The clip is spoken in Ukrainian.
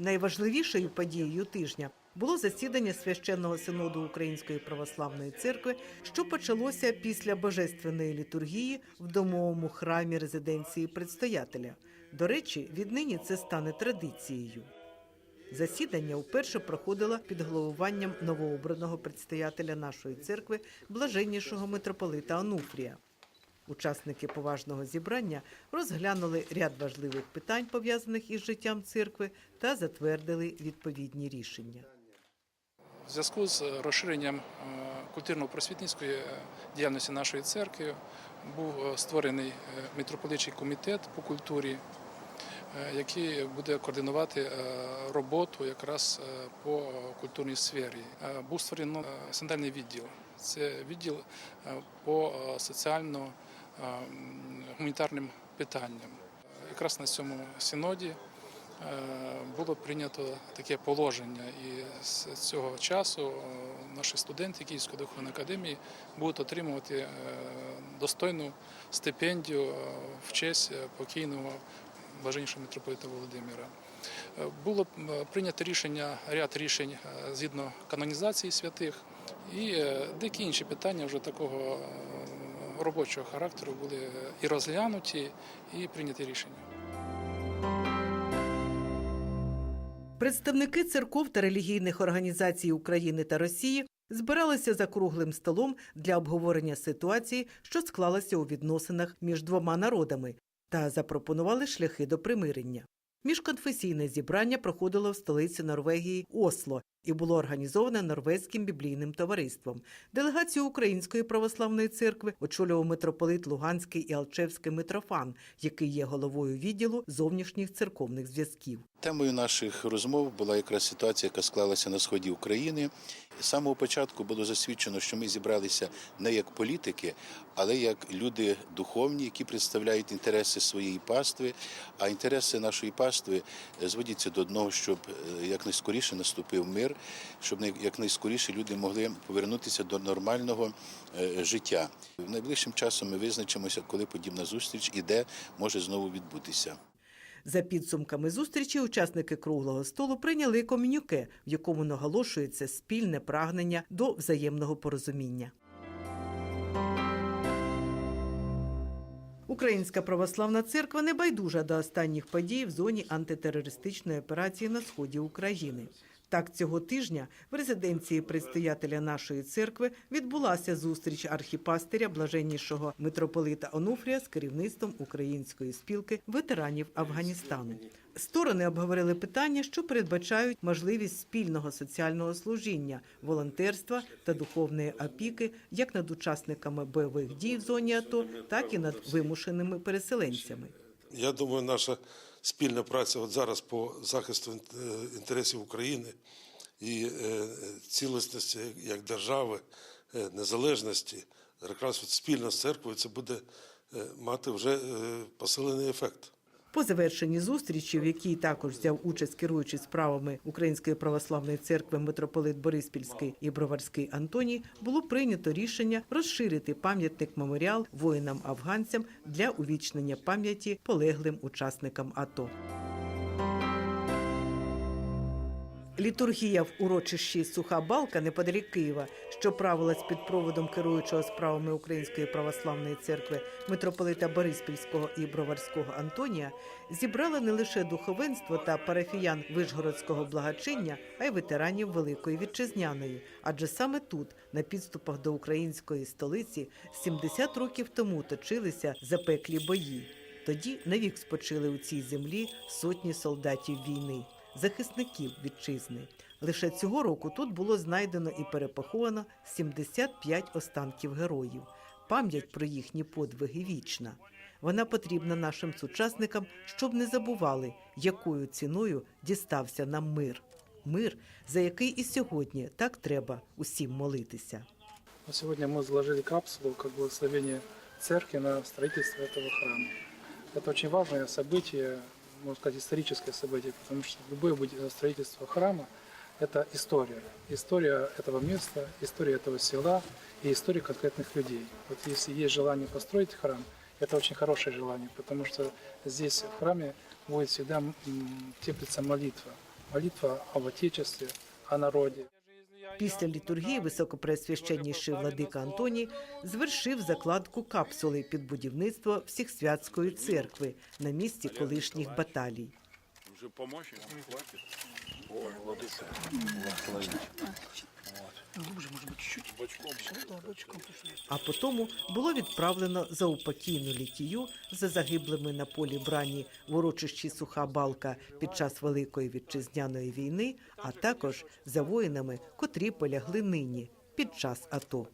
Найважливішою подією тижня було засідання священного синоду Української православної церкви, що почалося після божественної літургії в домовому храмі резиденції предстоятеля. До речі, віднині це стане традицією. Засідання вперше проходило під головуванням новообраного предстоятеля нашої церкви, блаженнішого митрополита Онуфрія. Учасники поважного зібрання розглянули ряд важливих питань, пов'язаних із життям церкви, та затвердили відповідні рішення. В зв'язку з розширенням е, культурно-просвітницької е, діяльності нашої церкви був е, створений митрополитчий комітет по культурі, який буде координувати роботу якраз по культурній сфері. Був створений е, відділ. Це відділ по соціально м, гуманітарним питанням. Якраз на цьому синоді е, було прийнято таке положення, і з цього часу е, наші студенти Київської духовної академії будуть отримувати е, достойну стипендію в честь покійного блаженнішого митрополита Володимира. Було прийнято рішення, ряд рішень згідно канонізації святих, і деякі інші питання вже такого робочого характеру були і розглянуті, і прийняті рішення. Представники церков та релігійних організацій України та Росії збиралися за круглим столом для обговорення ситуації, що склалася у відносинах між двома народами, та запропонували шляхи до примирення. Міжконфесійне зібрання проходило в столиці Норвегії Осло і було організоване Норвезьким біблійним товариством. Делегацію Української православної церкви очолював митрополит Луганський і Алчевський Митрофан, який є головою відділу зовнішніх церковних зв'язків. Темою наших розмов була якраз ситуація, яка склалася на сході України. З самого початку було засвідчено, що ми зібралися не як політики, але як люди духовні, які представляють інтереси своєї пастви. А інтереси нашої пастви зводяться до одного, щоб е, якнайскоріше наступив мир, щоб най- якнайскоріше люди могли повернутися до нормального е, життя. Найближчим часом ми визначимося, коли подібна зустріч і де може знову відбутися. За підсумками зустрічі учасники круглого столу прийняли комюніке, в якому наголошується спільне прагнення до взаємного порозуміння. Українська православна церква не байдужа до останніх подій в зоні антитерористичної операції на сході України. Так, цього тижня в резиденції предстоятеля нашої церкви відбулася зустріч архіпастиря блаженнішого митрополита Онуфрія з керівництвом української спілки ветеранів Афганістану. Сторони обговорили питання, що передбачають можливість спільного соціального служіння, волонтерства та духовної опіки як над учасниками бойових дій в зоні АТО, так і над вимушеними переселенцями. Я думаю, наша спільна праця от зараз по захисту е, інтересів України і е, цілісності як держави, е, незалежності, якраз от спільно з церквою це буде мати вже посилений ефект. По завершенні зустрічі, в якій також взяв участь керуючий справами Української православної церкви митрополит Бориспільський і Броварський Антоній, було прийнято рішення розширити пам'ятник меморіал воїнам-афганцям для увічнення пам'яті полеглим учасникам АТО. Літургія в урочищі Суха Балка неподалік Києва, що правилась під проводом керуючого справами Української православної церкви митрополита Бориспільського і Броварського Антонія, зібрала не лише духовенство та парафіян Вишгородського благочиння, а й ветеранів Великої Вітчизняної. Адже саме тут, на підступах до української столиці, 70 років тому точилися запеклі бої. Тоді навік спочили у цій землі сотні солдатів війни захисників вітчизни. Лише цього року тут було знайдено і перепоховано 75 останків героїв. Пам'ять про їхні подвиги вічна. Вона потрібна нашим сучасникам, щоб не забували, якою ціною дістався нам мир. Мир, за який і сьогодні так треба усім молитися. Вот Сегодня мы заложили капсулу как благословение церкви на строительство этого храма. Это очень важное событие, можно сказать, историческое событие, потому что любое будет- строительство храма – это история. История этого места, история этого села и история конкретных людей. Вот если есть желание построить храм, это очень хорошее желание, потому что здесь в храме будет всегда м, теплиться молитва молитва об Отечестве, о народе. Після літургії високопресвященніший владика Антоній звершив закладку капсули під будівництво Всіхсвятської церкви на місці колишніх баталій. Уже помочь? бочком. А потому було відправлено за упокійну літію за загиблими на полі брані в урочищі Суха Балка під час Великої вітчизняної війни, а також за воїнами, котрі полягли нині під час АТО.